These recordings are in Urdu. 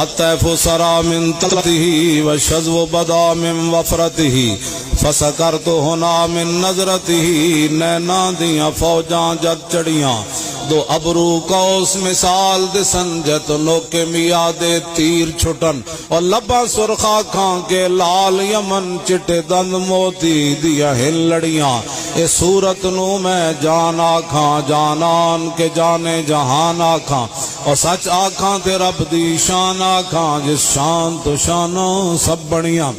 الطیف سرا من تلته والشذو بدا من وفرته فسکرت ہونا من نظرته نینا دیاں فوجاں جد چڑیاں دو ابرو کوس مثال دسن جت لوکے میا دے تیر چھٹن اور لبا سرخا کھان کے لال یمن چٹے دند موتی دیا ہل لڑیاں۔ اے صورت نو میں جان آکھاں جانان کے جانے جہان آکھاں۔ اور سچ آکھاں تے رب دی شان آکھاں، جس شان تو شانوں سب بڑیاں۔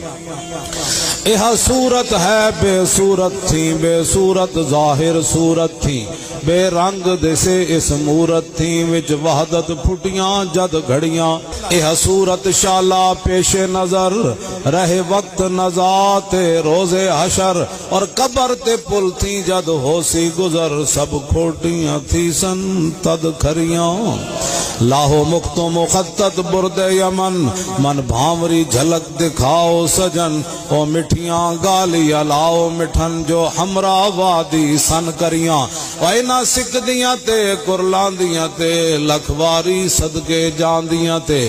یہ صورت ہے بے صورت تھی، بے صورت ظاہر صورت تھی۔ بے رنگ دسے اس مورت تھی، وچ وحدت پھٹیاں، جد گھڑیاں۔ یہ صورت شالا پیش نظر، رہے وقت نزات روز حشر۔ اور قبر تے پل تھی، جد ہو سی گزر، سب کھوٹیاں تھی، سن تد کھریاں۔ لاہو مختو مخطط برد یمن من بھامری جھلک دکھاؤ سجن او مٹھیاں گالی لاؤ مٹھن جو ہمرا وادی سن کریاں اینا سکھ دیاں تے کرلان دیاں تے لکھواری صدقے جان دیاں تے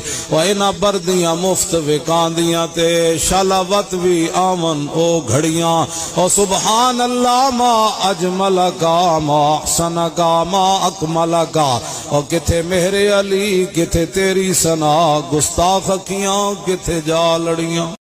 اینا بردیاں مفت وکان دیاں تے شلاوت بھی آمن او گھڑیاں او سبحان اللہ ما اجمل کا ما احسن کا ما اکمل کا او کتھے مہر علی کتھے تیری سنا گستاخ کیاں کتھے جا لڑیاں